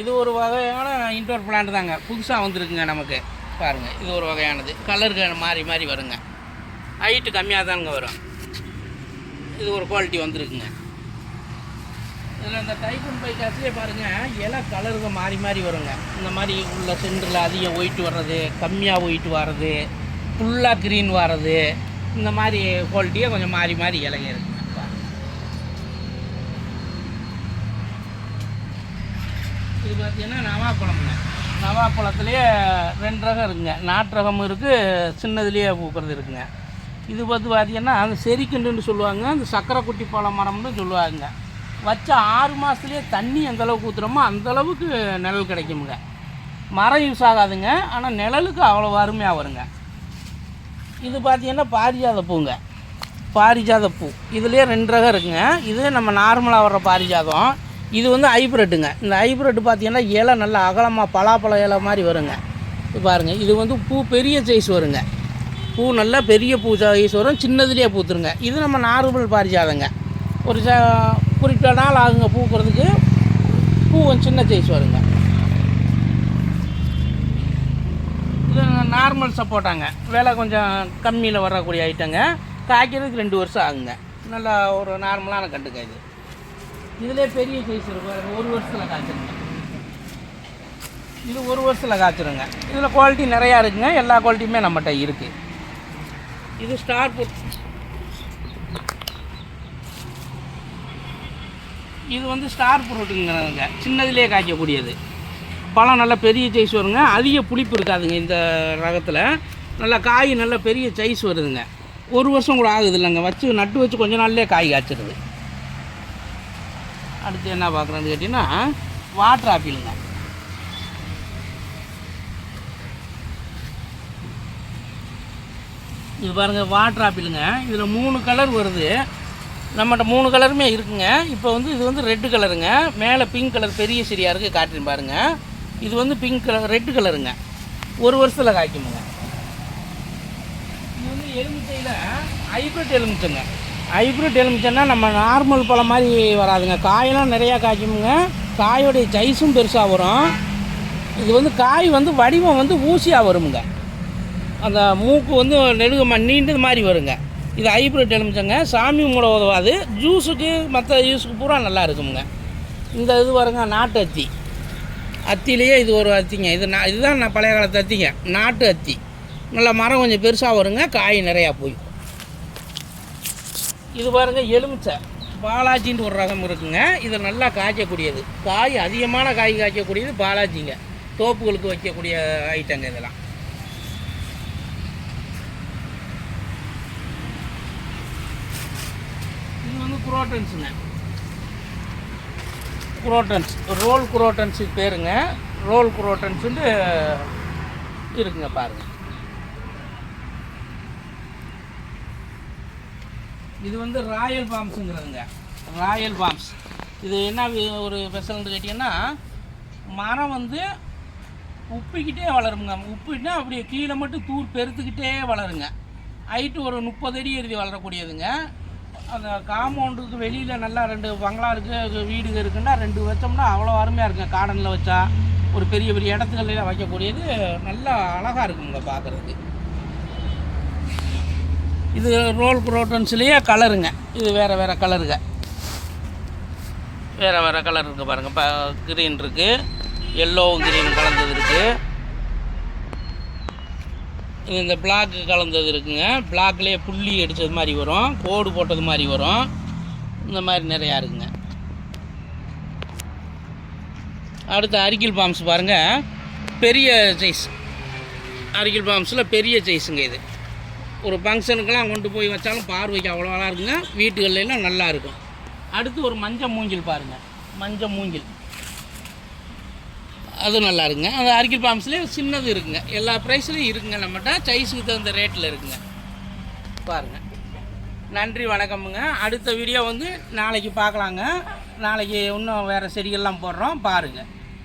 இது ஒரு வகையான இன்டோர் பிளான்ட் தாங்க. புதுசாக வந்திருக்குங்க நமக்கு. பாருங்கள் இது ஒரு வகையானது. கலருக்கு மாறி மாறி வருங்க. ஹைட்டு கம்மியாக தானுங்க வரும். இது ஒரு குவாலிட்டி வந்திருக்குங்க. இதில் இந்த டைப்பன் பைக்காஸ்லேயே பாருங்கள் இலை கலருங்க மாறி மாறி வருங்க. இந்த மாதிரி உள்ள சென்டரில் அதிகம் ஒயிட் வர்றது கம்மியாக ஒயிட் வர்றது ஃபுல்லாக க்ரீன் வர்றது இந்த மாதிரி குவாலிட்டியே கொஞ்சம் மாறி மாறி இலைங்க இருக்குது இது பார்த்தீங்கன்னா நவாப்பழம்ங்க. நவாப்பழத்துலேயே ரெண்டு ரகம் இருக்குங்க. நாட்டு ரகமும் இருக்குது சின்னதுலேயே பூக்கிறது இருக்குங்க. இது பார்த்து பார்த்தீங்கன்னா அந்த செரிக்கண்டுன்னு சொல்லுவாங்க அந்த சக்கரை குட்டி பழ மரம்னு சொல்லுவாங்க. வச்ச ஆறு மாதத்துலேயே தண்ணி எந்தளவுக்கு ஊற்றுறோமோ அந்தளவுக்கு நிழல் கிடைக்குமுங்க மரம் யூஸ் ஆகாதுங்க. ஆனால் நிழலுக்கு அவ்வளோ அருமையாக வருங்க. இது பார்த்தீங்கன்னா பாரிஜாத பூங்க. பாரிஜாத பூ. இதுலேயே ரெண்டு ரகம் இருக்குங்க. இது நம்ம நார்மலாக வர்ற பாரிஜாதம். இது வந்து ஹைப்ரிட்டுங்க. இந்த ஹைப்ரிட் பார்த்தீங்கன்னா இலை நல்லா அகலமாக பலாப்பழ இலை மாதிரி வருங்க. பாருங்கள் இது வந்து பூ பெரிய சைஸ் வருங்க. பூ நல்லா பெரிய பூ சைஸ் வரும் சின்னதுலேயே பூத்துருங்க. இது நம்ம நார்மல் பாரிஜாதங்க. ஒரு ச குறிப்பிட்ட நாள் ஆகுங்க பூக்கிறதுக்கு. பூ சின்ன சைஸ் வருங்க. இது நார்மல் சப்போட்டாங்க. விலை கொஞ்சம் கம்மியில் வரக்கூடிய ஐட்டங்க காய்க்கிறதுக்கு ரெண்டு வருஷம் ஆகுங்க. நல்லா ஒரு நார்மலான கண்டுங்க இது. இதிலே பெரிய சைஸ் இருக்கும் ஒரு வருஷத்தில் காய்ச்சிருங்க. இது ஒரு வருஷத்தில் காய்ச்சிருங்க. இதில் குவாலிட்டி நிறையா இருக்குங்க. எல்லா குவாலிட்டியுமே நம்மகிட்ட இருக்குது இது ஸ்டார் இது வந்து ஸ்டார் ஃப்ரூட்டுங்கிறதுங்க சின்னதுலேயே காய்க்கக்கூடியது. பழம் நல்லா பெரிய சைஸ் வருங்க. அதிக புளிப்பு இருக்காதுங்க இந்த ரகத்தில். நல்லா காய் நல்ல பெரிய சைஸ் வருதுங்க. ஒரு வருஷம் கூட ஆகுது இல்லைங்க. வச்சு நட்டு வச்சு கொஞ்ச நாள்லேயே காய் காய்ச்சிருது. அடுத்து என்ன பார்க்குறேன்னு கேட்டிங்கன்னா வாட்டர் ஆப்பிளுங்க இது பாருங்கள் வாட்டர் ஆப்பிளுங்க இதில் மூணு கலர் வருது. நம்மகிட்ட மூணு கலருமே இருக்குங்க. இப்போ வந்து இது வந்து ரெட்டு கலருங்க மேலே பிங்க் கலர் பெரிய சரியாக இருக்குது காட்டுறேன் பாருங்கள் இது வந்து பிங்க் கலர் ரெட்டு கலருங்க ஒரு வருஷத்தில் காய்க்குமுங்க. இது வந்து எலுமிச்சையில் ஹைப்ரிட் எலுமிச்சைங்க. ஹைப்ரிட் எலுமிச்சைன்னா நம்ம நார்மல் பழம் மாதிரி வராதுங்க. காயெல்லாம் நிறையா காய்க்குமுங்க. காயோடைய சைஸும் பெருசாக வரும். இது வந்து காய் வந்து வடிவம் வந்து ஊசியாக வருமுங்க. அந்த மூக்கு வந்து நெடுக நீண்டது மாதிரி வருங்க. இது ஹைப்ரிட் எலுமிச்சங்க சாமி மூட உதவாது. ஜூஸுக்கு மற்ற யூஸுக்கு பூரா நல்லா இருக்குமுங்க. இந்த இது வருங்க நாட்டு அத்தி. அத்திலேயே இது ஒரு அத்திங்க. இது நான் இதுதான் நான் பழைய காலத்து அத்திங்க. நாட்டு அத்தி. நல்லா மரம் கொஞ்சம் பெருசாக வருங்க. காய் நிறையா போய் இது பாருங்க எலுமிச்சை. பாலாஜின்னு ஒரு ரகம் இருக்குங்க. இது நல்லா காய்க்கக்கூடியது. காய் அதிகமான காய் காய்க்கக்கூடியது பாலாஜிங்க. தோப்புகளுக்கு வைக்கக்கூடிய ஐட்டங்க இதெல்லாம். இது வந்து குரோட்டன்ஸுங்க. குரோட்டன்ஸ். ரோல் குரோட்டன்ஸுக்கு பேருங்க. ரோல் குரோட்டன்ஸுன்னு இருக்குங்க பாருங்கள் இது வந்து ராயல் பாம்ஸுங்கிறதுங்க. Royal palms. இது என்ன ஒரு ஸ்பெஷல்னு கேட்டிங்கன்னா மரம் வந்து உப்பிக்கிட்டே வளருங்க உப்புனா அப்படியே கீழே மட்டும் தூர் பெருத்துக்கிட்டே வளருங்க. ஹைட்டு ஒரு முப்பது அடி எழுதி வளரக்கூடியதுங்க. அந்த காம்பவுண்டுக்கு வெளியில் நல்லா ரெண்டு பங்களா இருக்குது வீடுங்க இருக்குன்னா ரெண்டு வச்சோம்னா அவ்வளோ அருமையாக இருக்குங்க. கார்டனில் வச்சா ஒரு பெரிய பெரிய இடத்துக்கள்ல வைக்கக்கூடியது. நல்லா அழகாக இருக்குங்க பார்க்குறதுக்கு இது ரோல் குரோட்டன்ஸ்லேயே கலருங்க. இது வேறு வேறு கலருங்க. வேறு வேறு கலர் இருக்குது பாருங்கள் இப்போ க்ரீன் இருக்குது எல்லோ க்ரீன் கலந்தது இருக்குது இது இந்த பிளாக்கு கலந்தது இருக்குங்க. பிளாக்லேயே புள்ளி அடித்தது மாதிரி வரும். கோடு போட்டது மாதிரி வரும். இந்த மாதிரி நிறையா இருக்குங்க. அடுத்து அரிக்கில் பாம்ஸ் பாருங்கள் பெரிய சைஸ் அரிக்கில் பாம்ஸில் பெரிய சைஸுங்க இது. ஒரு ஃபங்க்ஷனுக்கெல்லாம் கொண்டு போய் வச்சாலும் பார்வைக்கு அவ்வளோ நல்லா இருக்குங்க. வீட்டுகள்ல எல்லாம் நல்லா இருக்கும். அடுத்து ஒரு மஞ்சள் மூங்கில் பாருங்கள் மஞ்சள் மூங்கில். அது நல்லா இருக்குங்க. அந்த அரிக்கல் பாம்ஸ்லேயே சின்னது இருக்குங்க. எல்லா ப்ரைஸ்லையும் இருக்குங்க நம்மகிட்ட. சைஸுக்கு தகுந்த ரேட்டில் இருக்குங்க. பாருங்கள் நன்றி வணக்கமுங்க. அடுத்த வீடியோ வந்து நாளைக்கு பார்க்கலாங்க. நாளைக்கு இன்னும் வேறு செடிகள்லாம் போடுறோம். பாருங்கள்